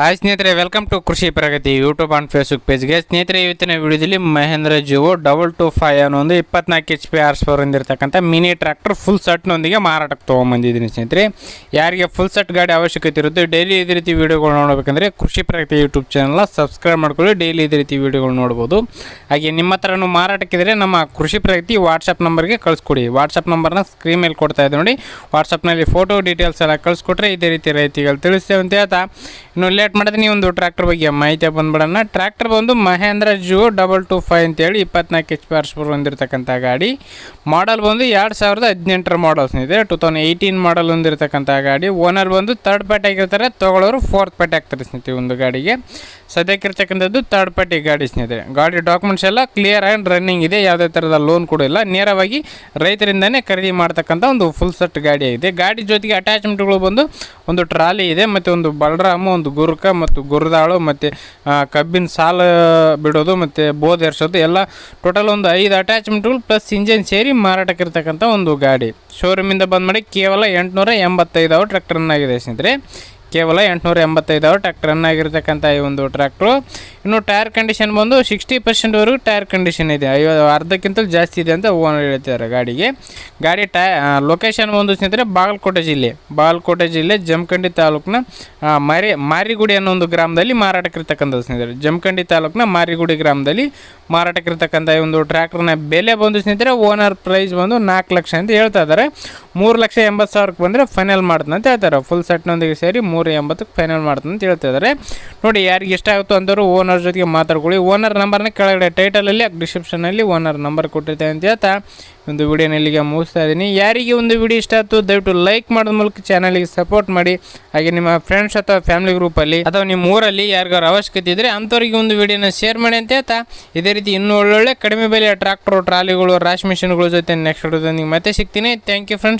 Hi ಸ್ನೇಹಿತರೆ welcome to Krishi Pragati YouTube and Facebook ಪೇಜ್ಗೆ ಸ್ನೇಹಿತರೆ, ಇವತ್ತಿನ ವಿಡಿಯೋದಲ್ಲಿ Mahindra Jivo double two five ಅನ್ನೋ ಒಂದು ಇಪ್ಪತ್ನಾಲ್ಕು ಎಚ್ ಪಿ ಆರ್ಸ್ ಫೋರ್ ಮಿನಿ ಟ್ರ್ಯಾಕ್ಟರ್ ಫುಲ್ ಸೆಟ್ನೊಂದಿಗೆ ಮಾರಾಟಕ್ಕೆ ತೊಗೊಂಬಂದಿದ್ದೀನಿ ಸ್ನೇಹಿತರೆ. ಯಾರಿಗೆ ಫುಲ್ ಸೆಟ್ ಗಾಡಿ ಅವಶ್ಯಕತೆ ಇರುತ್ತೆ ಡೈಲಿ ಇದೇ ರೀತಿ ವೀಡಿಯೋಗಳು ನೋಡಬೇಕಂದ್ರೆ ಕೃಷಿ ಪ್ರಗತಿ ಯೂಟ್ಯೂಬ್ ಚಾನಲ್ನ ಸಬ್ಸ್ಕ್ರೈಬ್ ಮಾಡ್ಕೊಳ್ಳಿ ಡೈಲಿ ಇದೇ ರೀತಿ ವೀಡಿಯೋಗಳು ನೋಡ್ಬೋದು. ಹಾಗೆ ನಿಮ್ಮ ಹತ್ರನೂ ಮಾರಾಟಕ್ಕಿದ್ರೆ ನಮ್ಮ ಕೃಷಿ ಪ್ರಗತಿ ವಾಟ್ಸಪ್ ನಂಬರ್ಗೆ ಕಳಿಸ್ಕೊಡಿ. ವಾಟ್ಸಪ್ ನಂಬರ್ನ ಸ್ಕ್ರೀನ್ ಮೇಲೆ ಕೊಡ್ತಾ ಇದ್ದೆ ನೋಡಿ. ವಾಟ್ಸಪ್ನಲ್ಲಿ ಫೋಟೋ ಡೀಟೇಲ್ಸ್ ಎಲ್ಲ ಕಳಿಸ್ಕೊಟ್ರೆ ಇದೇ ರೀತಿ ರೈತಿಗಳು ತಿಳಿಸ್ತೇವೆ ಅಂತ ಹೇಳ್ತಾ ಇನ್ನು ಲೇಟ್ ಮಾಡಿದ್ರೆ ನೀವು ಒಂದು ಟ್ರ್ಯಾಕ್ಟರ್ ಬಗ್ಗೆ ಮಾಹಿತಿ ಬಂದ್ಬಿಡೋಣ. ಟ್ರ್ಯಾಕ್ಟರ್ ಬಂದು ಮಹೇಂದ್ರ ಜೂ ಡಬಲ್ ಟು ಫೈವ್ ಅಂತೇಳಿ ಇಪ್ಪತ್ನಾಲ್ಕು ಎಚ್ ಪಿ ಆರ್ಸ್ ಹೊಂದಿರತಕ್ಕಂಥ ಗಾಡಿ. ಮಾಡಲ್ ಬಂದು ಎರಡು ಸಾವಿರದ ಹದಿನೆಂಟರ ಮಾಡಲ್ಸ್ ಇದೆ. ಟು ತೌಸಂಡ್ ಏಯ್ಟೀನ್ ಮಾಡಲ್ ಹೊಂದಿರತಕ್ಕಂಥ ಗಾಡಿ. ಓನರ್ ಬಂದು ತರ್ಡ್ ಪಾರ್ಟಿ ಆಗಿರ್ತಾರೆ. ತೊಗೊಳೋರು ಫೋರ್ತ್ ಪಾರ್ಟಿ ಆಗ್ತಾರೆ ಸ್ನೇಹಿತರೆ ಒಂದು ಗಾಡಿಗೆ. ಸದ್ಯಕ್ಕಿರ್ತಕ್ಕಂಥದ್ದು ತರ್ಡ್ ಪಾರ್ಟಿ ಗಾಡಿ ಸ್ನೇಹಿತರೆ. ಗಾಡಿ ಡಾಕ್ಯುಮೆಂಟ್ಸ್ ಎಲ್ಲ ಕ್ಲಿಯರ್ ಆ್ಯಂಡ್ ರನ್ನಿಂಗ್ ಇದೆ. ಯಾವುದೇ ಥರದ ಲೋನ್ ಕೂಡ ಇಲ್ಲ. ನೇರವಾಗಿ ರೈತರಿಂದನೇ ಖರೀದಿ ಮಾಡ್ತಕ್ಕಂಥ ಒಂದು ಫುಲ್ ಸೆಟ್ ಗಾಡಿ ಇದೆ ಗಾಡಿ ಜೊತೆಗೆ ಅಟ್ಯಾಚ್ಮೆಂಟ್ಗಳು ಬಂದು ಒಂದು ಟ್ರಾಲಿ ಇದೆ. ಮತ್ತು ಒಂದು ಬಲರಾಮು ಒಂದು ಗುರುಕ ಮತ್ತು ಗುರುದಾಳು ಮತ್ತು ಕಬ್ಬಿನ ಸಾಲ ಬಿಡೋದು ಮತ್ತು ಬೋಧ ಎರ್ಸೋದು, ಎಲ್ಲ ಟೋಟಲ್ ಒಂದು ಐದು ಅಟ್ಯಾಚ್ಮೆಂಟ್ಗಳು ಪ್ಲಸ್ ಇಂಜಿನ್ ಸೇರಿ ಮಾರಾಟಕ್ಕೆ ಇರ್ತಕ್ಕಂಥ ಒಂದು ಗಾಡಿ. ಶೋರೂಮಿಂದ ಬಂದ್ ಮಾಡಿ ಕೇವಲ ಎಂಟುನೂರ ಎಂಬತ್ತೈದು ಅವು ಟ್ರ್ಯಾಕ್ಟರ್ ರನ್ ಆಗಿದೆ ಸ್ನೇಹಿತರೆ. ಕೇವಲ ಎಂಟುನೂರ ಎಂಬತ್ತೈದು ಟ್ರ್ಯಾಕ್ಟರ್ ರನ್ ಆಗಿರ್ತಕ್ಕಂಥ ಈ ಒಂದು ಟ್ರ್ಯಾಕ್ಟ್ರು ಇನ್ನು ಟೈರ್ ಕಂಡೀಷನ್ ಬಂದು ಸಿಕ್ಸ್ಟಿ ಪರ್ಸೆಂಟ್ವರೆಗೂ ಟೈರ್ ಕಂಡೀಷನ್ ಇದೆ. ಐವ ಅರ್ಧಕ್ಕಿಂತ ಜಾಸ್ತಿ ಇದೆ ಅಂತ ಓನರ್ ಹೇಳ್ತಿದ್ದಾರೆ ಗಾಡಿಗೆ. ಗಾಡಿ ಟೈ ಲೊಕೇಶನ್ ಬಂದು ಸ್ನೇಹಿತರೆ ಬಾಗಲಕೋಟೆ ಜಿಲ್ಲೆ. ಬಾಗಲಕೋಟೆ ಜಿಲ್ಲೆ ಜಮಖಂಡಿ ತಾಲೂಕಿನ ಮಾರಿ, ಮಾರಿಗುಡಿ ಅನ್ನೋ ಒಂದು ಗ್ರಾಮದಲ್ಲಿ ಮಾರಾಟಕ್ಕಿರ್ತಕ್ಕಂಥದ್ದು ಸ್ನೇಹಿತರೆ. ಜಮಖಂಡಿ ತಾಲೂಕಿನ ಮಾರಿಗುಡಿ ಗ್ರಾಮದಲ್ಲಿ ಮಾರಾಟಕ್ಕಿರ್ತಕ್ಕಂಥ ಈ ಒಂದು ಟ್ರ್ಯಾಕ್ಟರ್ನ ಬೆಲೆ ಬಂದು ಸ್ನೇಹಿತರೆ ಓನರ್ ಪ್ರೈಸ್ ಬಂದು ನಾಲ್ಕು ಲಕ್ಷ ಅಂತ ಹೇಳ್ತಾ ಇದ್ದಾರೆ. ಮೂರು ಲಕ್ಷ ಎಂಬತ್ತು ಸಾವಿರಕ್ಕೆ ಬಂದರೆ ಫೈನಲ್ ಮಾಡ್ತಾನೆ ಅಂತ ಹೇಳ್ತಾರೆ ಫುಲ್ ಸೆಟ್ನೊಂದಿಗೆ ಸೇರಿ ಮೂರು ಎಂಬತ್ತಕ್ಕೆ ಫೈನಲ್ ಮಾಡ್ತಾನೆ ಅಂತ ಹೇಳ್ತಿದ್ದಾರೆ ನೋಡಿ, ಯಾರಿಗೆ ಇಷ್ಟ ಆಗುತ್ತೋ ಅಂದರು ಓನರ್ ಜೊತೆಗೆ ಮಾತಾಡ್ಕೊಳ್ಳಿ. ಓನರ್ ನಂಬರ್ನ ಕೆಳಗಡೆ ಟೈಟಲಲ್ಲಿ ಡಿಸ್ಕ್ರಿಪ್ಷನಲ್ಲಿ ಓನರ್ ನಂಬರ್ ಕೊಟ್ಟಿರ್ತೇನೆ ಅಂತ ಹೇಳ್ತಾ ಒಂದು ವಿಡಿಯೋನ ಇಲ್ಲಿಗೆ ಮುಗಿಸ್ತಾ ಇದ್ದೀನಿ. ಯಾರಿಗೆ ಒಂದು ವಿಡಿಯೋ ಇಷ್ಟ ಆಯಿತು, ದಯವಿಟ್ಟು ಲೈಕ್ ಮಾಡೋದ ಮೂಲಕ ಚಾನಲ್ಗೆ ಸಪೋರ್ಟ್ ಮಾಡಿ. ಹಾಗೆ ನಿಮ್ಮ ಫ್ರೆಂಡ್ಸ್ ಅಥವಾ ಫ್ಯಾಮಿಲಿ ಗ್ರೂಪಲ್ಲಿ ಅಥವಾ ನಿಮ್ಮ ಊರಲ್ಲಿ ಯಾರಿಗಾರು ಅವಶ್ಯಕತೆ ಇದ್ದರೆ ಅಂಥವ್ರಿಗೆ ಒಂದು ವಿಡಿಯೋನ ಶೇರ್ ಮಾಡಿ ಅಂತ ಹೇಳ್ತಾ ಇದೇ ರೀತಿ ಇನ್ನೂ ಒಳ್ಳೊಳ್ಳೆ ಕಡಿಮೆ ಬೆಲೆಯ ಟ್ರಾಕ್ಟರ್ ಟ್ರಾಲಿಗಳು ರಾಶಿ ಮಿಷಿನ್ಗಳ ಜೊತೆ ನೆಕ್ಸ್ಟ್ ವಿಡಿಯೋದೊಂದಿಗೆ ಮತ್ತೆ ಸಿಗ್ತೀನಿ. Thank you friends